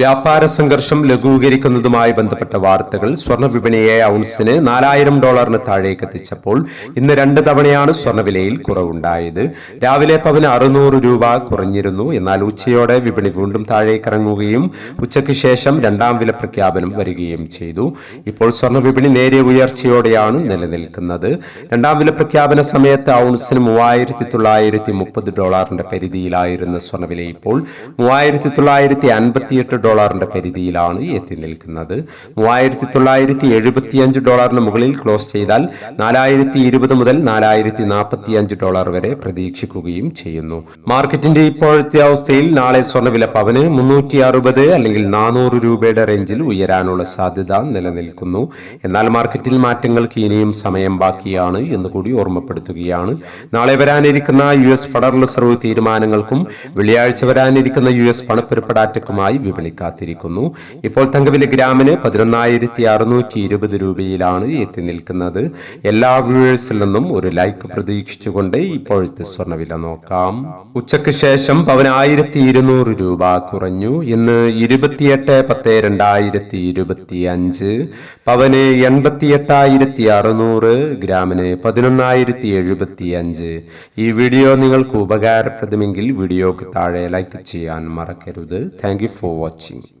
വ്യാപാര സംഘർഷം ലഘൂകരിക്കുന്നതുമായി ബന്ധപ്പെട്ട വാർത്തകൾ സ്വർണ വിപണിയെ ഔൺസിന് നാലായിരം ഡോളറിന് താഴേക്ക് എത്തിച്ചപ്പോൾ ഇന്ന് രണ്ട് തവണയാണ് സ്വർണവിലയിൽ കുറവുണ്ടായത്. രാവിലെ പവന് അറുന്നൂറ് രൂപ കുറഞ്ഞിരുന്നു. എന്നാൽ ഉച്ചയോടെ വിപണി വീണ്ടും താഴേക്ക് ഇറങ്ങുകയും ഉച്ചയ്ക്ക് ശേഷം രണ്ടാം വില പ്രഖ്യാപനം വരികയും ചെയ്തു. ഇപ്പോൾ സ്വർണ വിപണി നേരിയ ഉയർച്ചയോടെയാണ് നിലനിൽക്കുന്നത്. രണ്ടാം വില പ്രഖ്യാപന സമയത്ത് ഔൺസിന് മൂവായിരത്തി തൊള്ളായിരത്തി മുപ്പത് ഡോളറിന്റെ പരിധിയിലായിരുന്ന സ്വർണവില ഇപ്പോൾ മൂവായിരത്തി തൊള്ളായിരത്തി അൻപത്തിയെട്ട് ഡോളറിന്റെ പരിധിയിലാണ് എത്തി നിൽക്കുന്നത്. മൂവായിരത്തി തൊള്ളായിരത്തി എഴുപത്തി അഞ്ച് ഡോളറിന് മുകളിൽ ക്ലോസ് ചെയ്താൽ നാലായിരത്തി ഇരുപത് മുതൽ നാലായിരത്തി നാൽപ്പത്തി അഞ്ച് ഡോളർ വരെ പ്രതീക്ഷിക്കുകയും ചെയ്യുന്നു. മാർക്കറ്റിന്റെ ഇപ്പോഴത്തെ അവസ്ഥയിൽ നാളെ സ്വർണവില പവന് മുന്നൂറ്റി അറുപത് അല്ലെങ്കിൽ നാനൂറ് രൂപയുടെ റേഞ്ചിൽ ഉയരാനുള്ള സാധ്യത നിലനിൽക്കുന്നു. എന്നാൽ മാർക്കറ്റിൽ മാറ്റങ്ങൾക്ക് ഇനിയും സമയം ബാക്കിയാണ് എന്ന് കൂടി ഓർമ്മപ്പെടുത്തുകയാണ്. നാളെ വരാനിരിക്കുന്ന യു എസ് ഫെഡറൽ റിസർവ് തീരുമാനങ്ങൾക്കും വെള്ളിയാഴ്ച വരാനിരിക്കുന്ന യു എസ് പണപ്പെരുപ്പടാറ്റക്കുമായി വിപണി കാത്തിരിക്കുന്നു. ഇപ്പോൾ തങ്കവില ഗ്രാമിന് പതിനൊന്നായിരത്തി അറുന്നൂറ്റി ഇരുപത് രൂപയിലാണ് എത്തി നിൽക്കുന്നത്. എല്ലാ വ്യൂവേഴ്സിൽ നിന്നും ഒരു ലൈക്ക് പ്രതീക്ഷിച്ചുകൊണ്ട് ഇപ്പോഴത്തെ സ്വർണവില നോക്കാം. ഉച്ചയ്ക്ക് ശേഷം പവന് ഇരുന്നൂറ് രൂപ കുറഞ്ഞു. ഇന്ന് ഇരുപത്തിയെട്ട് പത്ത് രണ്ടായിരത്തി ഇരുപത്തി അഞ്ച് പവന് എൺപത്തി എട്ടായിരത്തി അറുന്നൂറ് ഗ്രാമിന് പതിനൊന്നായിരത്തി എഴുപത്തി അഞ്ച് ഈ വീഡിയോ നിങ്ങൾക്ക് ഉപകാരപ്രദമെങ്കിൽ വീഡിയോക്ക് താഴെ ലൈക്ക് ചെയ്യാൻ മറക്കരുത്. Thank you for watching. осень.